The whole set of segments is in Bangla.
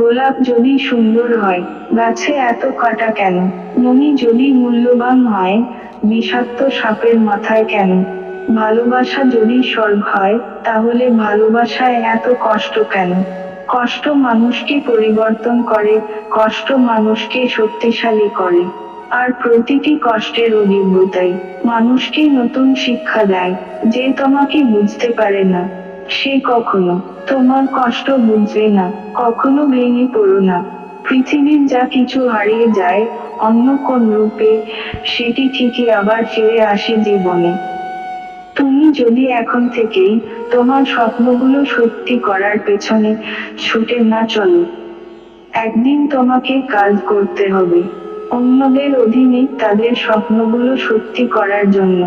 গোলাপ যদি সুন্দর হয়, গাছে এত কাটা কেন? মনি যদি মূল্যবান হয়, বিষাক্ত সাপের মাথায় কেন? ভালোবাসা যদি স্বর্গ হয়, তাহলে ভালোবাসায় এত কষ্ট কেন? কষ্ট মানুষকে পরিবর্তন করে, কষ্ট মানুষকে শক্তিশালী করে। আর প্রতিটি কষ্টের অভিজ্ঞতাই। মানুষকে নতুন শিক্ষা দেয়, যে তোমাকে বুঝতে পারে না। সে কখনো তোমার কষ্ট বুঝবে না, কখনো ভেঙে পড়ো না। পৃথিবীর যা কিছু হারিয়ে যায়, অন্য কোন রূপে, সেটি ঠিকই আবার ফিরে আসে জীবনে। তুমি যদি এখন থেকেই তোমার স্বপ্নগুলো সত্যি করার পেছনে ছুটে না চলো, একদিন তোমাকে কাজ করতে হবে। অন্যদের অধীনে তাদের স্বপ্নগুলো সত্যি করার জন্য।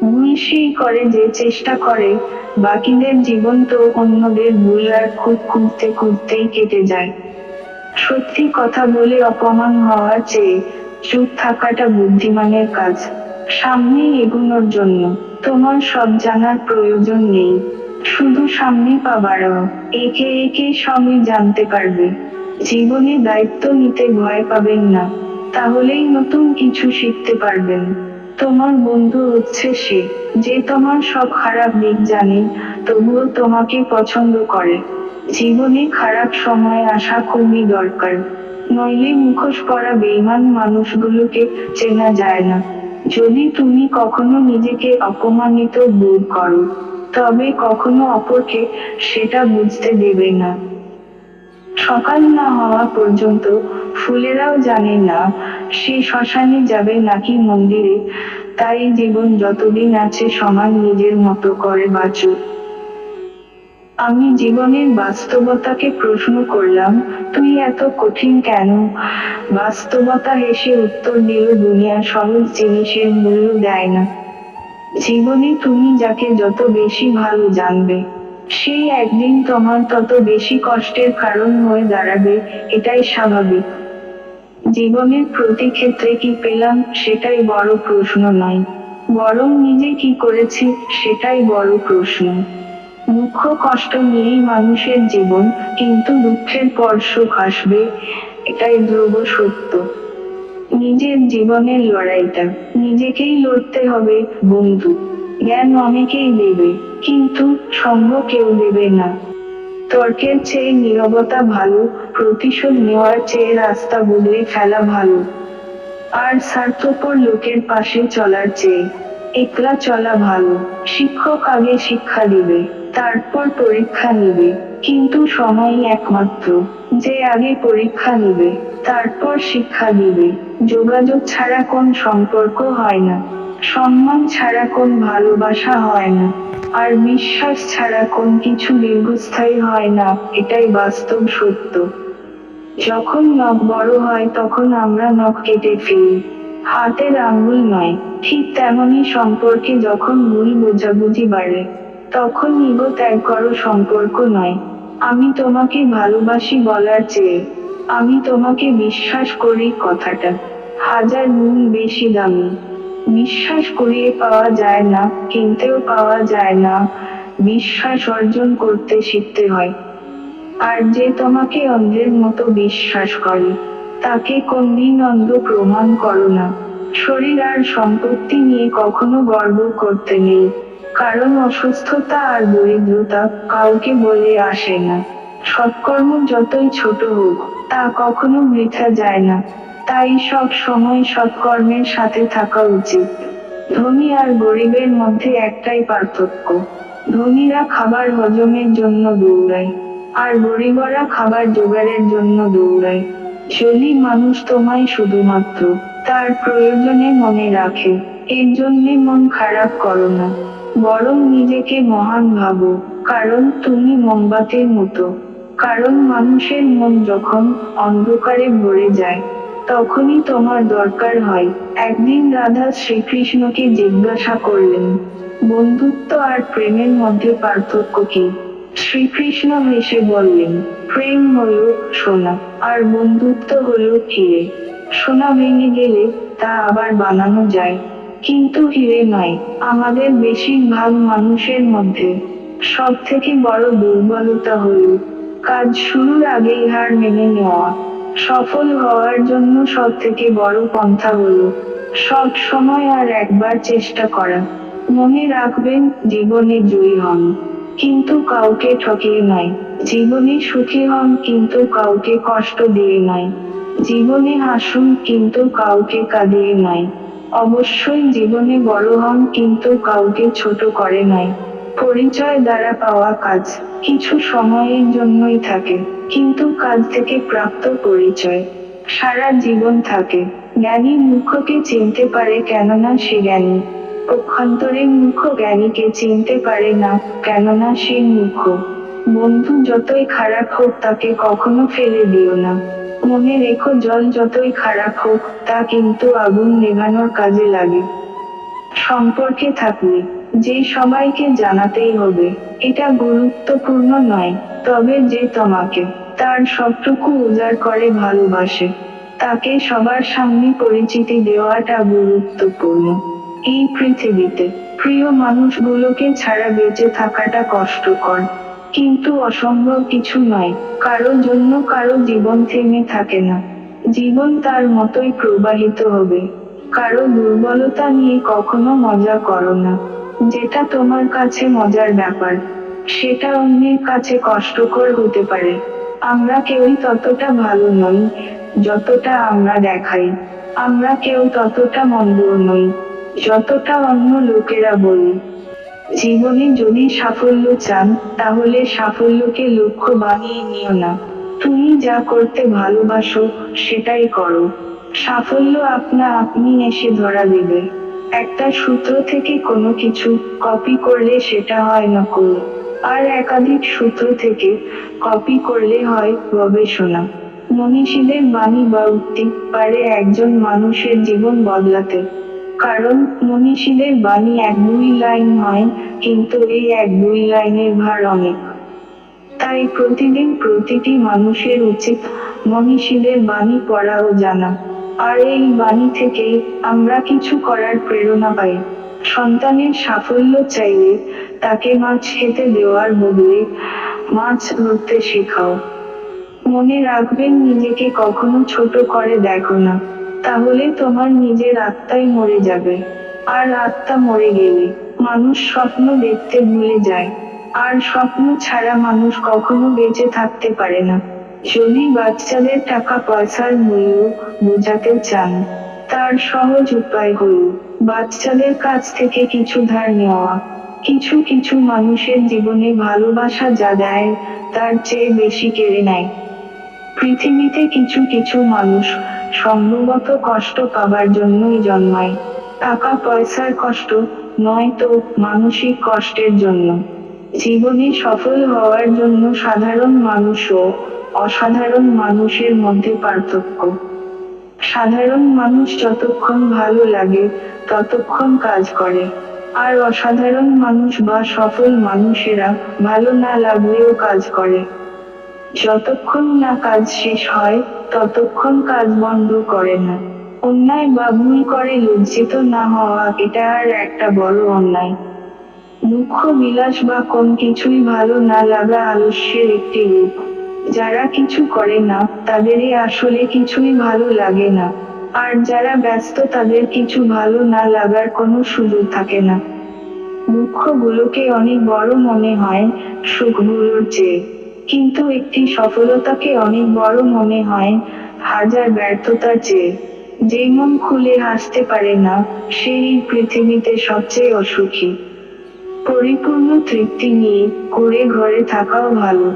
ভুল করে যে চেষ্টা করে, বাকিদের জীবন তো অন্যদের ভুল আর খুঁত খুঁজতে খুঁজতেই কেটে যায়। সত্যি কথা বলে অপমান হওয়ার চেয়ে চুপ থাকাটা বুদ্ধিমানের কাজ। সামনে এগোনোর জন্য তোমার সব জানার প্রয়োজন নেই। শুধু সামনে পা বাড়াও একে একে সবই জানতে পারবে। জীবনে দায়িত্ব নিতে ভয় পাবেন না। তাহলেই নতুন কিছু শিখতে পারবেন। তোমার বন্ধু হচ্ছে সে, যে তোমার সব খারাপ দিক জানে, তবুও তোমাকে পছন্দ করে। জীবনে খারাপ সময় আসা খুবই দরকার। নইলে মুখোশ পরা বেইমান মানুষগুলোকে চেনা যায় না। যদি তুমি কখনো নিজেকে অপমানিত বোধ করো, তবে কখনো অপরকে সেটা বুঝতে দেবে না। সকাল না হওয়া পর্যন্ত ফুলেরাও জানে না সে শ্মশানে যাবে নাকি মন্দিরে। তাই জীবন যতদিন আছে সমান নিজের মতো করে বাঁচুক আমি জীবনের বাস্তবতাকে প্রশ্ন করলাম, তুই এত কঠিন কেন? বাস্তবতা হেসে উত্তর দিল, দুনিয়া সহজ জিনিসের মূল্য দেয় না। জীবনে তুমি যাকে যত বেশি ভালো জানবে সেই একদিন তোমার তত বেশি কষ্টের কারণ হয়ে দাঁড়াবে, এটাই স্বাভাবিক। জীবনের প্রতি ক্ষেত্রে কি পেলাম, সেটাই বড় প্রশ্ন নয়। বরং নিজে কি করেছি, সেটাই বড় প্রশ্ন। দুঃখ কষ্ট নিয়েই মানুষের জীবন, কিন্তু দুঃখের পর সুখ আসবে, এটাই ধ্রুব সত্য। নিজের জীবনের লড়াইটা, নিজেকেই লড়তে হবে, বন্ধু। জ্ঞান অনেকেই দেবে কিন্তু সঙ্গ কেউ দেবে না। তর্কের চেয়ে নীরবতা ভালো, প্রতিশোধ নেওয়ার চেয়ে রাস্তা বদলে ফেলা ভালো। আর স্বার্থপর লোকের পাশে চলার চেয়ে একলা চলা ভালো। শিক্ষক আগে শিক্ষা দিবে, তারপর পরীক্ষা নিবে, কিন্তু সময়ই একমাত্র। যে আগে পরীক্ষা নিবে, তারপর শিক্ষা দিবে। যোগাযোগ ছাড়া কোন সম্পর্ক হয় না। সম্মান ছাড়া কোন ভালোবাসা হয় না, আর বিশ্বাস ছাড়া কোন কিছু দীর্ঘস্থায়ী হয় না, এটাই বাস্তব সত্য। যখন নখ বড় হয়, তখন আমরা নখ কেটে ফেলি। হাতের আঙ্গুল নয়, ঠিক তেমনই সম্পর্কে যখন ভুল বোঝাবুঝি বাড়ে, তখন ইগো ত্যাগ করো সম্পর্ক নয়। আমি তোমাকে ভালোবাসি বলার চেয়ে, আমি তোমাকে বিশ্বাস করি কথাটা। হাজার গুণ বেশি দামি। বিশ্বাস করিয়ে পাওয়া যায় না, কিনতেও পাওয়া যায় না। বিশ্বাস অর্জন করতে শিখতে হয়। আর যে তোমাকে অন্ধের মতো বিশ্বাস করে, তাকে কোনদিন অন্ধ প্রমাণ করো না। শরীর আর সম্পত্তি নিয়ে কখনো গর্ব করতে নেই। কারণ অসুস্থতা আর দরিদ্রতা কাউকে বলে আসে না। সৎকর্ম যতই ছোট হোক, তা কখনো বৃথা যায় না। তাই সব সময় সৎকর্মের সাথে থাকা উচিত। ধনী আর গরিবের মধ্যে একটাই পার্থক্য। ধনীরা খাবার হজমের জন্য দৌড়ায়, আর গরিবরা খাবার জোগাড়ের জন্য দৌড়ায়। যদি মানুষ তোমায় শুধুমাত্র তার প্রয়োজনে মনে রাখে, এর জন্যে মন খারাপ করো না। বরং নিজেকে মহান ভাবো, কারণ তুমি মোমবাতির মতো। কারণ মানুষের মন যখন অন্ধকারে ভরে যায় তখনই তোমার দরকার হয়। একদিন রাধা শ্রীকৃষ্ণকে জিজ্ঞাসা করলেন, বন্ধুত্ব আর প্রেমের মধ্যে পার্থক্য কি? শ্রীকৃষ্ণ হেসে বললেন, প্রেম হলো সোনা, আর বন্ধুত্ব হলো হিরে। সোনা ভেঙে গেলে তা আবার বানানো যায়, কিন্তু হিরে নয়, আমাদের বেশিরভাগ মানুষের মধ্যে। সব থেকে বড় দুর্বলতা হলো, কাজ শুরুর আগেই হার মেনে নেওয়া। সফল হওয়ার জন্য সব থেকে বড় পন্থা হলো, সব সময় আর একবার চেষ্টা করা। মনে রাখবেন, জীবনে জয়ী হন, কিন্তু কাউকে ঠকিয়ে নয় জীবনে সুখী হন, কিন্তু কাউকে কষ্ট দিয়ে নয় জীবনে হাসুন, কিন্তু কাউকে কাঁদিয়ে নয় অবশ্যই জীবনে বড় হন, কিন্তু কাউকে ছোট করে নয় পরিচয় দ্বারা পাওয়া কাজ কিছু সময়ের জন্যই থাকে, কিন্তু কাজ থেকে প্রাপ্ত পরিচয়। সারা জীবন থাকে। জ্ঞানী মূর্খকে চিনতে পারে কেননা সে জ্ঞানী। পক্ষান্তরে মূর্খ জ্ঞানীকে চিনতে পারে না কেননা সে মূর্খ। বন্ধু যতই খারাপ হোক তাকে কখনো ফেলে দিও না। মনে রেখো জল যতই খারাপ হোক তা কিন্তু আগুন নেভানোর কাজে লাগে। সম্পর্কে থাকলে যে সবাইকে জানাতেই হবে, এটা গুরুত্বপূর্ণ নয়, তবে যে তোমাকে, তার সবটুকু উজাড় করে ভালোবাসে, তাকে সবার সামনে পরিচিতি দেওয়াটা গুরুত্বপূর্ণ। এই পৃথিবীতে, প্রিয় মানুষগুলোকে ছাড়া বেঁচে থাকাটা কষ্টকর, কিন্তু অসম্ভব কিছু নয়, কারও জন্য কারও জীবন থেমে থাকে না। জীবন তার মতোই প্রবাহিত হবে, কারও দুর্বলতা নিয়ে কখনো মজা করো না। যেটা তোমার কাছে মজার ব্যাপার, সেটা অন্যের কাছে কষ্টকর হতে পারে। আমরা কেউই ততটা ভালো নই, যতটা আমরা দেখাই। আমরা কেউ ততটা মন্দ নই, যতটা অন্য লোকেরা বলি। জীবনে যদি সাফল্য চান, তাহলে সাফল্যকে লক্ষ্য বানিয়ে নিও না। তুমি যা করতে ভালোবাসো, সেটাই করো। সাফল্য আপনা আপনি এসে ধরা দেবে। একটা সূত্র থেকে কোনো কিছু কপি করলে সেটা হয় নকল। আর একাধিক সূত্র থেকে কপি করলে হয় গবেষণা। মনীষীদের বাণী বা উক্তি পারে একজন মানুষের জীবন বদলাতে। কারণ মনীষীদের বাণী এক দুই লাইন হয়, কিন্তু এই এক দুই লাইনের ভার অনেক। তাই প্রতিদিন প্রতিটি মানুষের উচিত মনীষীদের বাণী পড়া ও জানা। আর এই বাণী থেকেই আমরা কিছু করার প্রেরণা পাই। সন্তানের সাফল্য চাইলে তাকে মাছ খেতে দেওয়ার বদলে মাছ ধরতে শেখাও। মনে রাখবেন, নিজেকে কখনো ছোট করে দেখো না। তাহলে তোমার নিজের আত্মাই মরে যাবে। আর আত্মা মরে গেলে মানুষ স্বপ্ন দেখতে ভুলে যায়। আর স্বপ্ন ছাড়া মানুষ কখনো বেঁচে থাকতে পারে না। যদি বাচ্চাদের টাকা পয়সার মূল্য বোঝাতে চান। তার সহজ উপায় হল বাচ্চাদের কাছ থেকে কিছু ধার নেওয়া। কিছু কিছু মানুষের জীবনে ভালোবাসা যা দেয়, তার চেয়ে বেশি কেড়ে নেয়। পৃথিবীতে কিছু কিছু মানুষ সম্ভবত কষ্ট পাবার জন্যই জন্মায়। টাকা পয়সার কষ্ট নয়তো মানসিক কষ্টের জন্য। জীবনে সফল হওয়ার জন্য সাধারণ মানুষ ও অসাধারণ মানুষের মধ্যে পার্থক্য। সাধারণ মানুষ যতক্ষণ ভালো লাগে, ততক্ষণ কাজ করে। আর অসাধারণ মানুষ বা সফল মানুষেরা ভালো না লাগলেও কাজ করে। যতক্ষণ না কাজ শেষ হয়, ততক্ষণ কাজ বন্ধ করে না। অন্যায় বা ভুল করে লজ্জিত না হওয়া, এটা আর একটা বড় অন্যায়। মুখ্য বিলাস বা কোন কিছুই ভালো না লাগা আলস্যের একটি রূপ। যারা কিছু করে না, তাদেরই আসলে কিছুই ভালো লাগে না। আর যারা ব্যস্ত, তাদের কিছু ভালো না লাগার কোনো সুযোগ থাকে না। দুঃখগুলোকে অনেক বড় মনে হয়, সুখগুলোর চেয়ে। কিন্তু একটি সফলতাকে অনেক বড় মনে হয়, হাজার ব্যর্থতার চেয়ে। যে মন খুলে হাসতে পারে না, সেই পৃথিবীতে সবচেয়ে অসুখী। পরিপূর্ণ তৃপ্তি নিয়ে, করে ঘরে থাকাও ভালো।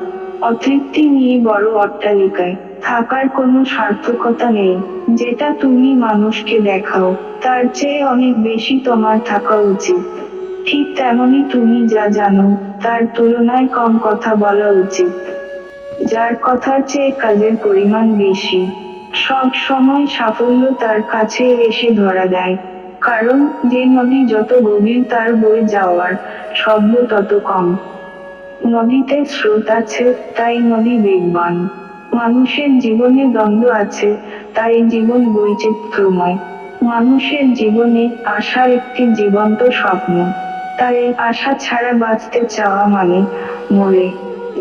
অতৃপ্তি নিয়ে বড় অট্টালিকায় থাকার কোনো সার্থকতা নেই। যেটা তুমি মানুষকে দেখাও, তার চেয়ে অনেক বেশি তোমার থাকা উচিত। ঠিক তেমনি তুমি যা জানো, তার তুলনায় কম কথা বলা উচিত। যার কথার চেয়ে কাজের পরিমাণ বেশি। সব সময় সাফল্য তার কাছে এসে ধরা দেয়। কারণ যে নদী যত গভীর তার বয়ে যাওয়ার শব্দ তত কম। নদীতে স্রোত আছে, তাই নদী বেগবান মানুষের জীবনে দ্বন্দ্ব আছে, তাই জীবন বৈচিত্র্যময়। মানুষের জীবনে আশা একটি জীবন্ত স্বপ্ন। তাই আশা ছাড়া বাঁচতে চাওয়া মানে মরে,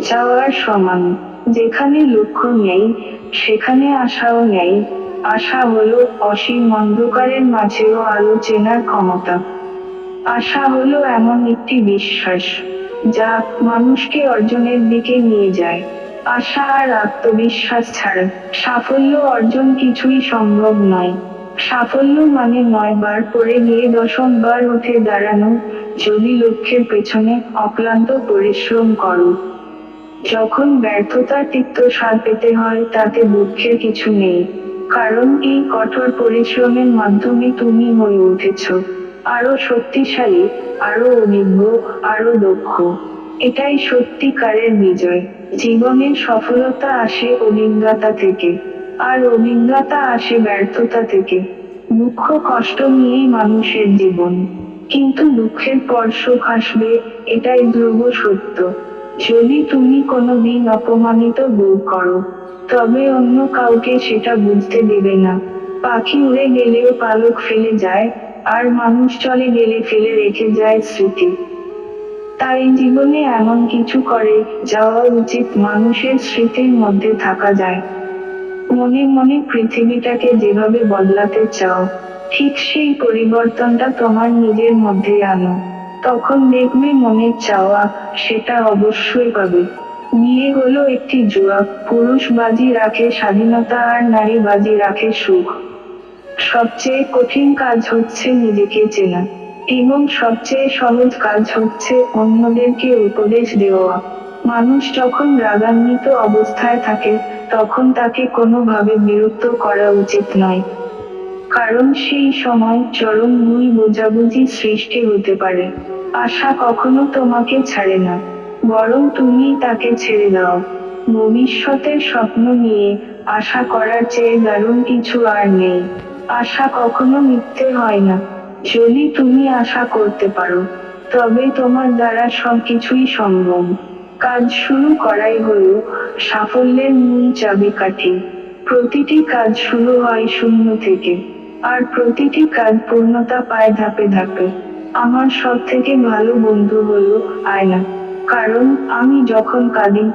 যাওয়ার সমান। যেখানে লক্ষ্য নেই, সেখানে আশাও নেই। আশা হলো অসীম অন্ধকারের মাঝেও আলো চেনার ক্ষমতা। আশা হলো এমন একটি বিশ্বাস। যা মানুষকে অর্জনের দিকে নিয়ে যায়। আশা আর আত্মবিশ্বাস ছাড়া সাফল্য অর্জন কিছুই সম্ভব নয়। সাফল্য মানে নয় বার পরে গিয়ে দশম বার উঠে দাঁড়ানো, যদি লক্ষ্যের পেছনে অক্লান্ত পরিশ্রম করো। যখন ব্যর্থতার তিক্ত স্বাদ পেতে হয়, তাতে দুঃখের কিছু নেই। কারণ এই কঠোর পরিশ্রমের মাধ্যমে তুমি হয়ে উঠেছ। আরও শক্তিশালী, আরও অভিজ্ঞ, আরও দক্ষ। এটাই সত্যিকারের বিজয়। জীবনের সফলতা আসে অভিজ্ঞতা থেকে, আর অভিজ্ঞতা আসে ব্যর্থতা থেকে। দুঃখ, কষ্ট নিয়েই মানুষের জীবন। কিন্তু দুঃখের পর সুখ আসবে, এটাই ধ্রুব সত্য। যদি তুমি কোনো দিন অপমানিত বোধ করো, তবে অন্য কাউকে সেটা বুঝতে দেবে না। পাখি উড়ে গেলেও পালক ফেলে যায় আর মানুষ চলে গেলে ফেলে রেখে যায় স্মৃতি। তাই জীবনে এমন কিছু করে যাওয়া উচিত মানুষের স্মৃতির মধ্যে থাকা যায়। মনে মনে পৃথিবীটাকে যেভাবে বদলাতে চাও, ঠিক সেই পরিবর্তনটা তোমার নিজের মধ্যে আনো। তখন দেখবে মনের চাওয়া সেটা অবশ্যই পাবে। বিয়ে হলো একটি জুয়া, পুরুষ বাজি রাখে স্বাধীনতা আর নারী বাজি রাখে সুখ। সবচেয়ে কঠিন কাজ হচ্ছে নিজেকে চেনা এবং সবচেয়ে সহজ কাজ হচ্ছে অন্যদেরকে উপদেশ দেওয়া। মানুষ যখন রাগান্বিত অবস্থায় থাকে, তখন তাকে কোনোভাবে বিরক্ত করা উচিত নয়। কারণ সেই সময় চরম ভুল বোঝাবুঝি সৃষ্টি হতে পারে। আশা কখনো তোমাকে ছাড়ে না, বরং তুমি তাকে ছেড়ে দাও। ভবিষ্যতের স্বপ্ন নিয়ে আশা করার চেয়ে দারুণ কিছু আর নেই। আশা কখনো মিথ্যে হয় না। যদি তুমি আশা করতে পারো, তবে তোমার দ্বারা সবকিছুই সম্ভব। কাজ শুরু করাই হলো সাফল্যের মূল চাবিকাঠি। প্রতিটি কাজ শুরু হয় শূন্য থেকে, আর প্রতিটি কাজ পূর্ণতা পায় ধাপে ধাপে। আমার সব থেকে ভালো বন্ধু হলো আয়না, কারণ আমি যখন কাঁদি,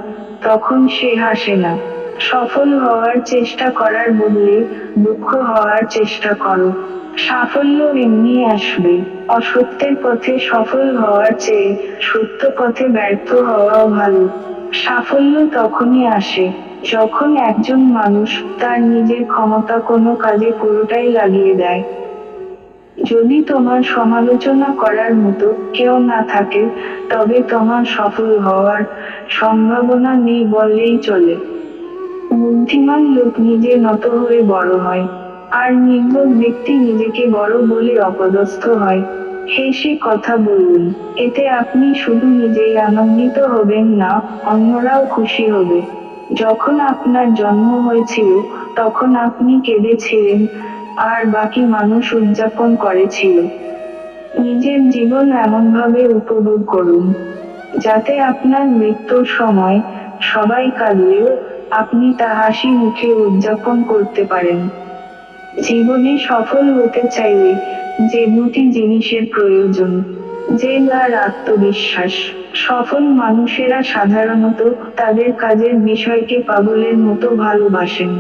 তখন সে হাসে না। সফল হওয়ার চেষ্টা করার বদলে দুঃখ হওয়ার চেষ্টা করো। সাফল্য এমনি আসবে। অসত্যের পথে সফল হওয়ার চেয়ে সত্য পথে ব্যর্থ হওয়াও ভালো। সাফল্য তখনই আসে যখন একজন মানুষ তার নিজের ক্ষমতা কোনো কাজে পুরোটাই লাগিয়ে দেয়। যদি তোমার সমালোচনা করার মতো কেউ না থাকে, তবে তোমার সফল হওয়ার সম্ভাবনা নেই বললেই চলে। বুদ্ধিমান লোক নিজে নত হয়ে বড় হয়, আর নির্বোধ ব্যক্তি নিজেকে বড় বলে অপদস্থ হয়। হেসে কথা বলুন, এতে আপনি শুধু নিজেই আনন্দিত হবেন না, অন্যরাও খুশি হবে। যখন আপনার জন্ম হয়েছিল, তখন আপনি কেঁদেছিলেন, আর বাকি মানুষ উদযাপন করেছিল। নিজের জীবন এমনভাবে উপভোগ করুন, যাতে আপনার মৃত্যুর সময় সবাই কাঁদলেও আপনি তা হাসি মুখে উদযাপন করতে পারেন। জীবনে সফল হতে চাইলে যে দুটি জিনিসের প্রয়োজন, জেল আর আত্মবিশ্বাস। সফল মানুষেরা সাধারণত তাদের কাজের বিষয়কে পাগলের মতো ভালোবাসেন।